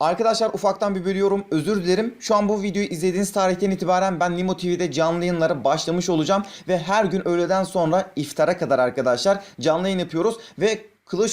Arkadaşlar ufaktan bir bölüyorum. Özür dilerim. Şu an bu videoyu izlediğiniz tarihten itibaren ben Nimo TV'de canlı yayınlara başlamış olacağım. Ve her gün öğleden sonra iftara kadar arkadaşlar canlı yayın yapıyoruz. Ve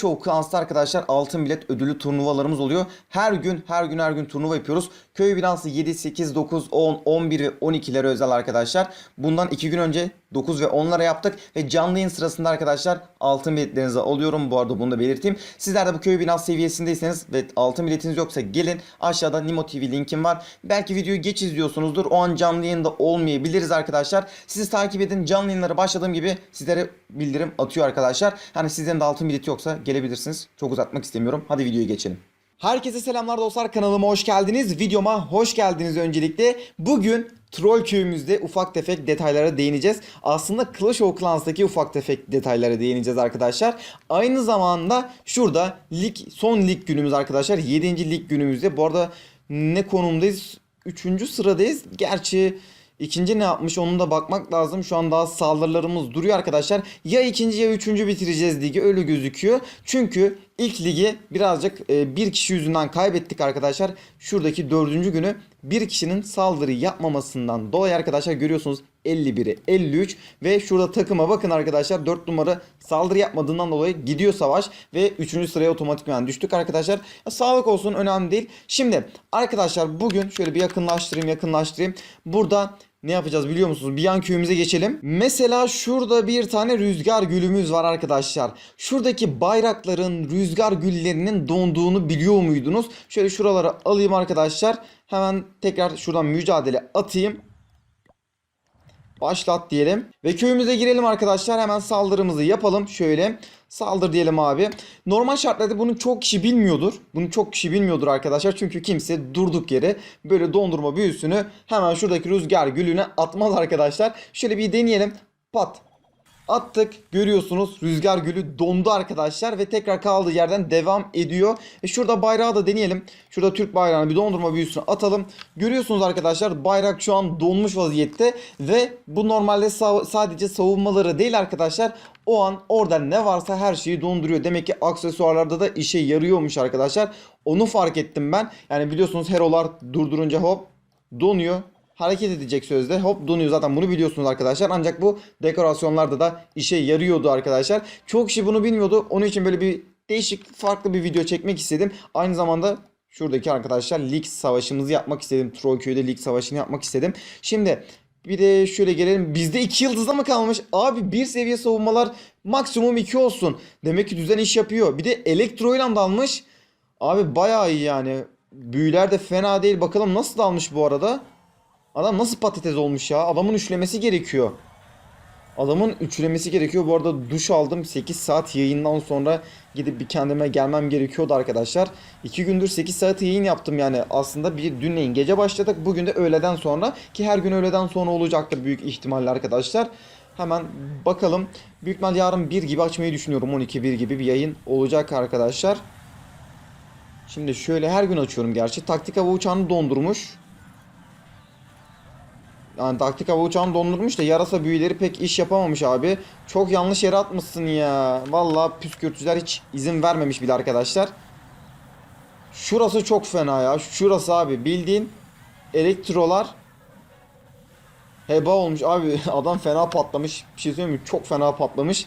of Clans'ta arkadaşlar altın bilet ödülü turnuvalarımız oluyor. Her gün her gün her gün turnuva yapıyoruz. Köy binası 7, 8, 9, 10, 11 ve 12'lere özel arkadaşlar. Bundan 2 gün önce 9 ve 10'lara yaptık. Ve canlı yayın sırasında arkadaşlar altın biletlerinizi alıyorum. Bu arada bunu da belirteyim. Sizler de bu köy binası seviyesindeyseniz ve altın biletiniz yoksa gelin. Aşağıda Nimo TV linkim var. Belki videoyu geç izliyorsunuzdur. O an canlı yayında olmayabiliriz arkadaşlar. Sizi takip edin. Canlı yayınlara başladığım gibi sizlere bildirim atıyor arkadaşlar. Hani sizlerin de altın bileti yoksa gelebilirsiniz. Çok uzatmak istemiyorum. Hadi videoya geçelim. Herkese selamlar dostlar kanalıma hoş geldiniz. Videoma hoş geldiniz öncelikle. Bugün Troll köyümüzde ufak tefek detaylara değineceğiz. Aslında Clash of Clans'taki ufak tefek detaylara değineceğiz arkadaşlar. Aynı zamanda şurada lig son lig günümüz arkadaşlar. 7. lig günümüzde. Bu arada ne konumdayız? 3. sıradayız. Gerçi İkinci ne yapmış onun da bakmak lazım. Şu an daha saldırılarımız duruyor arkadaşlar. Ya ikinci ya üçüncü bitireceğiz ligi öyle gözüküyor. Çünkü ilk ligi birazcık e, bir kişi yüzünden kaybettik arkadaşlar. Şuradaki dördüncü günü bir kişinin saldırı yapmamasından dolayı arkadaşlar görüyorsunuz 51'i 53 ve şurada takıma bakın arkadaşlar 4 numara saldırı yapmadığından dolayı gidiyor savaş ve 3. sıraya otomatikman düştük arkadaşlar. Sağlık olsun önemli değil. Şimdi arkadaşlar bugün şöyle bir yakınlaştırayım yakınlaştırayım. Burada ne yapacağız biliyor musunuz? Bir yan köyümüze geçelim. Mesela şurada bir tane rüzgar gülümüz var arkadaşlar. Şuradaki bayrakların rüzgar güllerinin donduğunu biliyor muydunuz? Şöyle şuralara alayım arkadaşlar. Hemen tekrar şuradan mücadele atayım. Başlat diyelim. Ve köyümüze girelim arkadaşlar. Hemen saldırımızı yapalım. Şöyle saldır diyelim abi. Normal şartlarda bunu çok kişi bilmiyordur. Bunu çok kişi bilmiyordur arkadaşlar. Çünkü kimse durduk yere böyle dondurma büyüsünü hemen şuradaki rüzgar gülüne atmaz arkadaşlar. Şöyle bir deneyelim. Pat. Attık. Görüyorsunuz rüzgar gülü dondu arkadaşlar ve tekrar kaldığı yerden devam ediyor. E şurada bayrağı da deneyelim. Şurada Türk bayrağını bir dondurma büyüsüne atalım. Görüyorsunuz arkadaşlar bayrak şu an donmuş vaziyette ve bu normalde sa- sadece savunmaları değil arkadaşlar. O an orada ne varsa her şeyi donduruyor. Demek ki aksesuarlarda da işe yarıyormuş arkadaşlar. Onu fark ettim ben. Yani biliyorsunuz herolar durdurunca hop donuyor hareket edecek sözde hop donuyor zaten bunu biliyorsunuz arkadaşlar. Ancak bu dekorasyonlarda da işe yarıyordu arkadaşlar. Çok kişi bunu bilmiyordu. Onun için böyle bir değişik farklı bir video çekmek istedim. Aynı zamanda şuradaki arkadaşlar lig savaşımızı yapmak istedim. Trollköy'de lig savaşını yapmak istedim. Şimdi bir de şöyle gelelim. Bizde 2 yıldızda mı kalmış? Abi bir seviye savunmalar maksimum 2 olsun. Demek ki düzen iş yapıyor. Bir de elektro ile dalmış. Abi bayağı iyi yani. Büyüler de fena değil. Bakalım nasıl dalmış bu arada. Adam nasıl patates olmuş ya? Adamın üçlemesi gerekiyor. Adamın üçlemesi gerekiyor. Bu arada duş aldım. 8 saat yayından sonra gidip bir kendime gelmem gerekiyordu arkadaşlar. 2 gündür 8 saat yayın yaptım yani. Aslında bir dünleyin gece başladık. Bugün de öğleden sonra ki her gün öğleden sonra olacaktır büyük ihtimalle arkadaşlar. Hemen bakalım. Büyük ihtimal yarın 1 gibi açmayı düşünüyorum. 12-1 gibi bir yayın olacak arkadaşlar. Şimdi şöyle her gün açıyorum gerçi. Taktik hava uçağını dondurmuş. Yani taktik hava uçağını dondurmuş da yarasa büyüleri pek iş yapamamış abi. Çok yanlış yere atmışsın ya. Vallahi püskürtücüler hiç izin vermemiş bile arkadaşlar. Şurası çok fena ya. Şurası abi bildiğin elektrolar heba olmuş abi. Adam fena patlamış. Bir şey söyleyeyim mi? Çok fena patlamış.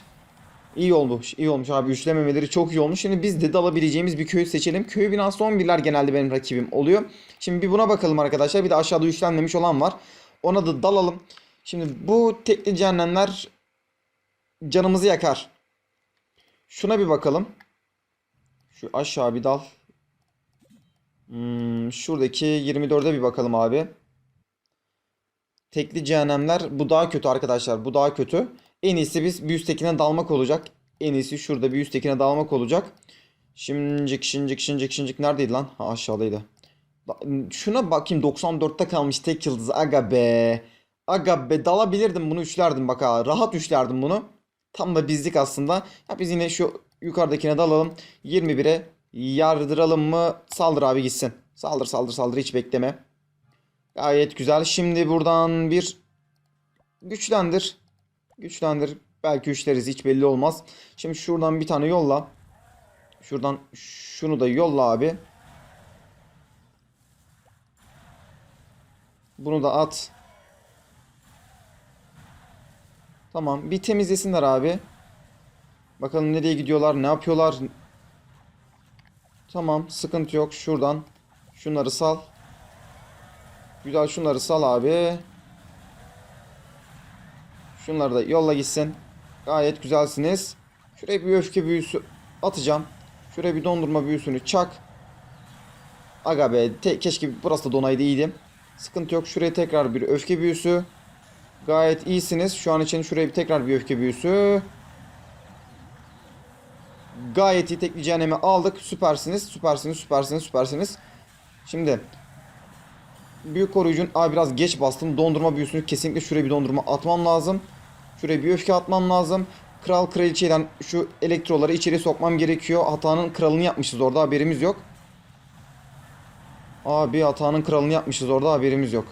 İyi olmuş. iyi olmuş abi. Üçlememeleri çok iyi olmuş. Şimdi biz de dalabileceğimiz bir köyü seçelim. Köy binası 11'ler genelde benim rakibim oluyor. Şimdi bir buna bakalım arkadaşlar. Bir de aşağıda üçlenmemiş olan var. Ona da dalalım. Şimdi bu tekli cehennemler canımızı yakar. Şuna bir bakalım. Şu aşağı bir dal. Hmm, şuradaki 24'e bir bakalım abi. Tekli cehennemler bu daha kötü arkadaşlar. Bu daha kötü. En iyisi biz bir üsttekine dalmak olacak. En iyisi şurada bir üsttekine dalmak olacak. Şimdicik şimdicik şimdicik şimdicik neredeydi lan? Ha aşağıdaydı. Şuna bakayım 94'te kalmış tek yıldız. Aga be. Aga be dalabilirdim bunu üçlerdim bak ha. Rahat üçlerdim bunu. Tam da bizlik aslında. Ya biz yine şu yukarıdakine dalalım. 21'e yardıralım mı? Saldır abi gitsin. Saldır saldır saldır hiç bekleme. Gayet güzel. Şimdi buradan bir güçlendir. Güçlendir. Belki üçleriz hiç belli olmaz. Şimdi şuradan bir tane yolla. Şuradan şunu da yolla abi. Bunu da at. Tamam. Bir temizlesinler abi. Bakalım nereye gidiyorlar, ne yapıyorlar. Tamam, sıkıntı yok. Şuradan şunları sal. Güzel şunları sal abi. Şunları da yolla gitsin. Gayet güzelsiniz. Şuraya bir öfke büyüsü atacağım. Şuraya bir dondurma büyüsünü çak. Aga be keşke burası da donaydı iyiydi. Sıkıntı yok. Şuraya tekrar bir öfke büyüsü. Gayet iyisiniz. Şu an için şuraya tekrar bir öfke büyüsü. Gayet iyi tekli cehennemi aldık. Süpersiniz. Süpersiniz. Süpersiniz. Süpersiniz. Şimdi büyük koruyucun Aa, biraz geç bastım. Dondurma büyüsünü kesinlikle şuraya bir dondurma atmam lazım. Şuraya bir öfke atmam lazım. Kral kraliçeden şu elektroları içeri sokmam gerekiyor. Hatanın kralını yapmışız orada haberimiz yok. Abi hatanın kralını yapmışız orada haberimiz yok.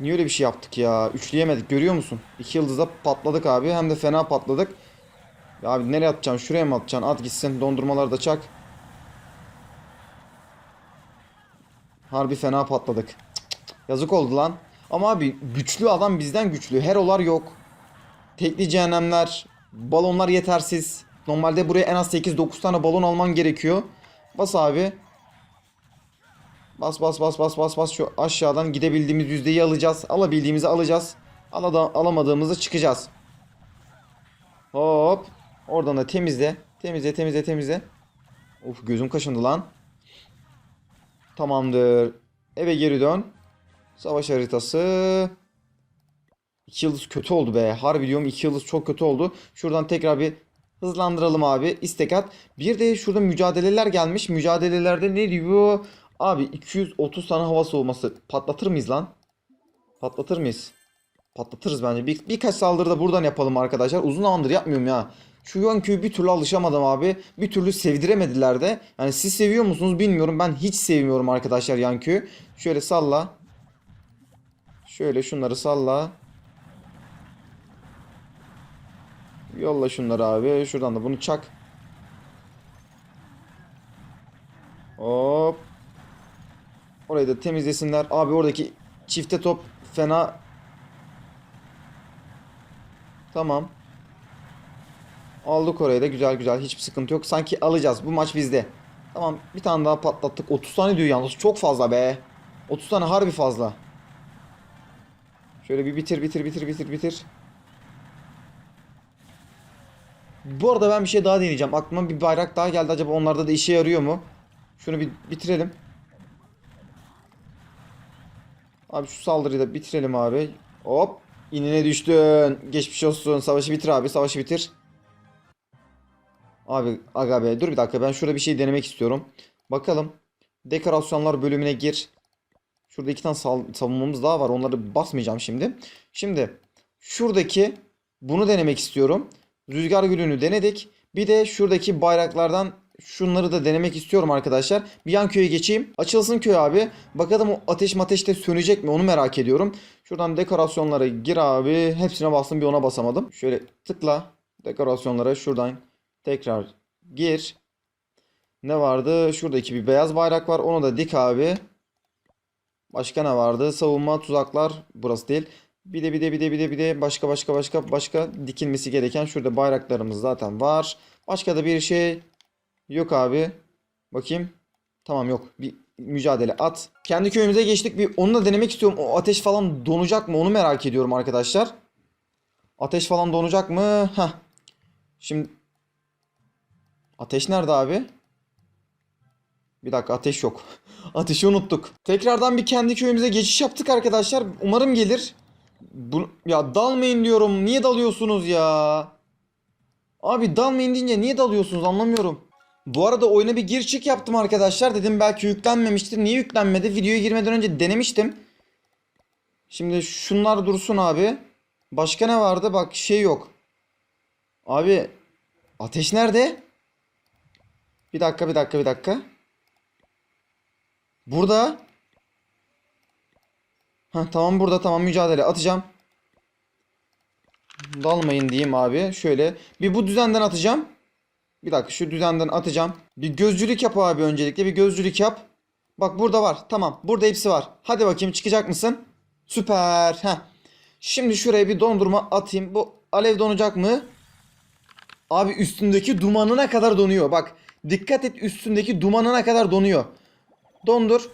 Niye öyle bir şey yaptık ya? Üçleyemedik görüyor musun? İki yıldızda patladık abi. Hem de fena patladık. Ya abi nereye atacaksın? Şuraya mı atacaksın? At gitsin. Dondurmaları da çak. Harbi fena patladık. Yazık oldu lan. Ama abi güçlü adam bizden güçlü. Herolar yok. Tekli cehennemler. Balonlar yetersiz. Normalde buraya en az 8-9 tane balon alman gerekiyor. Bas abi. Bas bas bas bas bas bas şu aşağıdan gidebildiğimiz yüzdeyi alacağız. Alabildiğimizi alacağız. Alada, alamadığımızı çıkacağız. Hop. Oradan da temizle. Temizle temizle temizle. Of gözüm kaşındı lan. Tamamdır. Eve geri dön. Savaş haritası. 2 yıldız kötü oldu be. Harbi diyorum 2 yıldız çok kötü oldu. Şuradan tekrar bir hızlandıralım abi. İstek at. Bir de şurada mücadeleler gelmiş. Mücadelelerde ne diyor? Abi 230 tane hava soğuması. Patlatır mıyız lan? Patlatır mıyız? Patlatırız bence. Bir, birkaç saldırı da buradan yapalım arkadaşlar. Uzun zamandır yapmıyorum ya. Şu Yonköy'ü bir türlü alışamadım abi. Bir türlü sevdiremediler de. Yani siz seviyor musunuz bilmiyorum. Ben hiç sevmiyorum arkadaşlar Yanköy'ü. Şöyle salla. Şöyle şunları salla. Yolla şunları abi. Şuradan da bunu çak. Hop. Orayı da temizlesinler. Abi oradaki çifte top fena. Tamam. Aldık orayı da güzel güzel. Hiçbir sıkıntı yok. Sanki alacağız. Bu maç bizde. Tamam bir tane daha patlattık. 30 tane diyor yalnız. Çok fazla be. 30 tane harbi fazla. Şöyle bir bitir bitir bitir bitir bitir. Bu arada ben bir şey daha deneyeceğim. Aklıma bir bayrak daha geldi. Acaba onlarda da işe yarıyor mu? Şunu bir bitirelim. Abi şu saldırıyı da bitirelim abi. Hop. İnine düştün. Geçmiş olsun. Savaşı bitir abi. Savaşı bitir. Abi aga be. Dur bir dakika. Ben şurada bir şey denemek istiyorum. Bakalım. Dekorasyonlar bölümüne gir. Şurada iki tane savunmamız daha var. Onları basmayacağım şimdi. Şimdi şuradaki bunu denemek istiyorum. Rüzgar gülünü denedik. Bir de şuradaki bayraklardan şunları da denemek istiyorum arkadaşlar. Bir yan köye geçeyim. Açılsın köy abi. Bakalım o ateş ateşte sönecek mi onu merak ediyorum. Şuradan dekorasyonlara gir abi. Hepsine bastım bir ona basamadım. Şöyle tıkla. Dekorasyonlara şuradan tekrar gir. Ne vardı? Şuradaki bir beyaz bayrak var. Onu da dik abi. Başka ne vardı? Savunma tuzaklar. Burası değil. Bir de bir de bir de bir de bir de başka başka başka başka dikilmesi gereken şurada bayraklarımız zaten var. Başka da bir şey yok abi. Bakayım. Tamam yok. Bir mücadele at. Kendi köyümüze geçtik. Bir onu da denemek istiyorum. O ateş falan donacak mı? Onu merak ediyorum arkadaşlar. Ateş falan donacak mı? Heh. Şimdi Ateş nerede abi? Bir dakika ateş yok. Ateşi unuttuk. Tekrardan bir kendi köyümüze geçiş yaptık arkadaşlar. Umarım gelir. Bu, ya dalmayın diyorum. Niye dalıyorsunuz ya? Abi dalmayın deyince niye dalıyorsunuz anlamıyorum. Bu arada oyuna bir gir çık yaptım arkadaşlar. Dedim belki yüklenmemiştir. Niye yüklenmedi? Videoya girmeden önce denemiştim. Şimdi şunlar dursun abi. Başka ne vardı? Bak şey yok. Abi ateş nerede? Bir dakika bir dakika bir dakika. Burada. Ha tamam burada tamam mücadele atacağım. Dalmayın diyeyim abi. Şöyle bir bu düzenden atacağım. Bir dakika şu düzenden atacağım. Bir gözcülük yap abi öncelikle bir gözcülük yap. Bak burada var. Tamam. Burada hepsi var. Hadi bakayım çıkacak mısın? Süper. Heh. Şimdi şuraya bir dondurma atayım. Bu alev donacak mı? Abi üstündeki dumanına kadar donuyor. Bak dikkat et üstündeki dumanına kadar donuyor. Dondur.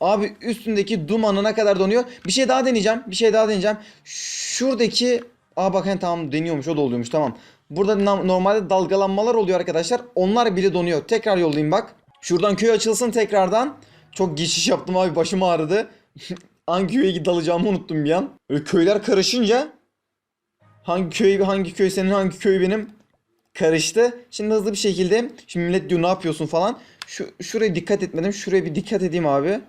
Abi üstündeki dumanına kadar donuyor. Bir şey daha deneyeceğim. Bir şey daha deneyeceğim. Şuradaki Aa bak hani tamam deniyormuş o da oluyormuş tamam. Burada normalde dalgalanmalar oluyor arkadaşlar. Onlar bile donuyor. Tekrar yollayayım bak. Şuradan köy açılsın tekrardan. Çok geçiş yaptım abi başım ağrıdı. hangi köye dalacağımı unuttum bir an. Böyle köyler karışınca hangi köy hangi köy senin hangi köy benim karıştı. Şimdi hızlı bir şekilde şimdi millet diyor ne yapıyorsun falan. Şu şuraya dikkat etmedim. Şuraya bir dikkat edeyim abi.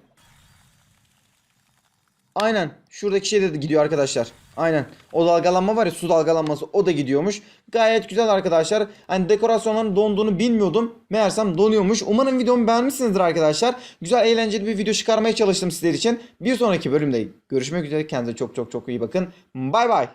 Aynen. Şuradaki şey de gidiyor arkadaşlar. Aynen. O dalgalanma var ya su dalgalanması o da gidiyormuş. Gayet güzel arkadaşlar. Hani dekorasyonların donduğunu bilmiyordum. Meğersem donuyormuş. Umarım videomu beğenmişsinizdir arkadaşlar. Güzel eğlenceli bir video çıkarmaya çalıştım sizler için. Bir sonraki bölümde görüşmek üzere. Kendinize çok çok çok iyi bakın. Bay bay.